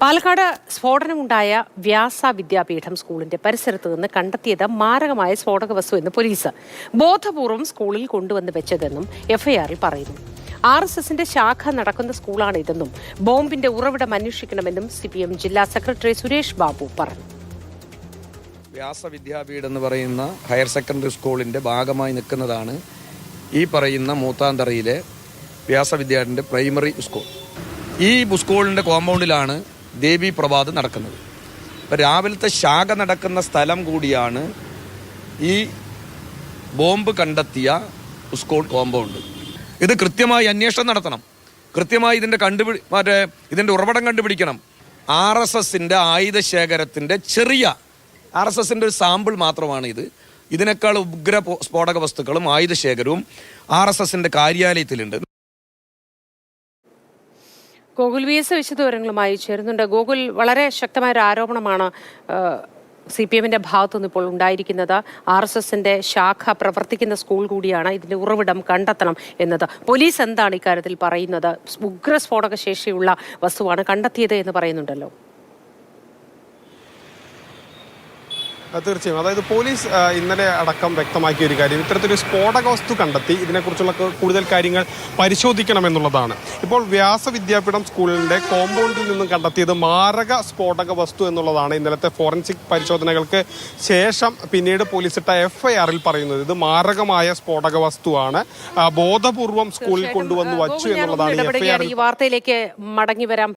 പാലക്കാട് സ്ഫോടനമുണ്ടായ വ്യാസ വിദ്യാപീഠം സ്കൂളിന്റെ പരിസരത്ത് നിന്ന് കണ്ടെത്തിയത് മാരകമായ സ്ഫോടക വസ്തു എന്ന് പോലീസ്. ബോധപൂർവം സ്കൂളിൽ കൊണ്ടുവന്ന് വെച്ചതെന്നും എഫ്ഐആറിൽ പറയുന്നു. ആർ എസ് എസിന്റെ ശാഖ നടക്കുന്ന സ്കൂളാണ് ഇതെന്നും ബോംബിന്റെ ഉറവിടം അന്വേഷിക്കണമെന്നും സി പി എം ജില്ലാ സെക്രട്ടറി സുരേഷ് ബാബു പറഞ്ഞു. വ്യാസ വിദ്യാപീഠം എന്ന് പറയുന്ന ഹയർ സെക്കൻഡറി സ്കൂളിന്റെ ഭാഗമായി നിൽക്കുന്നതാണ് ഈ പറയുന്ന മൂത്താന്തറയിലെ വ്യാസവിദ്യാപീഠന്റെ പ്രൈമറി സ്കൂൾ. ഈ സ്കൂളിന്റെ കോമ്പൗണ്ടിലാണ് ദേവി പ്രഭാതം നടക്കുന്നത്. ഇപ്പം രാവിലത്തെ ശാഖ നടക്കുന്ന സ്ഥലം കൂടിയാണ് ഈ ബോംബ് കണ്ടെത്തിയ ഉസ്കോൺ കോമ്പൗണ്ട്. ഇത് കൃത്യമായി അന്വേഷണം നടത്തണം. കൃത്യമായി ഇതിന്റെ കണ്ടുപിടി മറ്റേ ഇതിന്റെ ഉറവിടം കണ്ടുപിടിക്കണം. ആർ എസ് എസിന്റെ ആയുധ ശേഖരത്തിന്റെ ചെറിയ ആർ എസ് എസിന്റെ ഒരു സാമ്പിൾ മാത്രമാണ് ഇത് ഇതിനേക്കാൾ ഉഗ്ര സ്ഫോടക വസ്തുക്കളും ആയുധ ശേഖരവും ആർ എസ് എസിന്റെ കാര്യാലയത്തിലുണ്ട്. ഗോകുൽ വി എസ് വിശദവിവരങ്ങളുമായി ചേരുന്നുണ്ട്. ഗോകുൽ വളരെ ശക്തമായ ഒരു ആരോപണമാണ് സി പി എമ്മിന്റെ ഭാഗത്തുനിന്ന് ഇപ്പോൾ ഉണ്ടായിരിക്കുന്നത്. ആർ എസ് എസിന്റെ ശാഖ പ്രവർത്തിക്കുന്ന സ്കൂൾ കൂടിയാണ് ഇതിന്റെ ഉറവിടം കണ്ടെത്തണം എന്നത്. പോലീസ് എന്താണ് ഇക്കാര്യത്തിൽ പറയുന്നത്? ഉഗ്ര സ്ഫോടക ശേഷിയുള്ള വസ്തുവാണ് കണ്ടെത്തിയത് എന്ന് പറയുന്നുണ്ടല്ലോ. തീർച്ചയായും. അതായത് പോലീസ് ഇന്നലെ അടക്കം വ്യക്തമാക്കിയ ഒരു കാര്യം ഇത്തരത്തിലൊരു സ്ഫോടക വസ്തു കണ്ടെത്തി ഇതിനെക്കുറിച്ചുള്ള കൂടുതൽ കാര്യങ്ങൾ പരിശോധിക്കണമെന്നുള്ളതാണ്. ഇപ്പോൾ വ്യാസ വിദ്യാപീഠം സ്കൂളിന്റെ കോമ്പൗണ്ടിൽ നിന്നും കണ്ടെത്തിയത് മാരക സ്ഫോടക വസ്തു എന്നുള്ളതാണ് ഇന്നലത്തെ ഫോറൻസിക് പരിശോധനകൾക്ക് ശേഷം പിന്നീട് പോലീസ് ഇട്ട എഫ് ഐ ആറിൽ പറയുന്നത്. ഇത് മാരകമായ സ്ഫോടക വസ്തുവാണ്. ബോധപൂർവം സ്കൂളിൽ കൊണ്ടുവന്ന് വച്ചു എന്നുള്ളതാണ് ഈ വാർത്തയിലേക്ക് മടങ്ങി വരാം.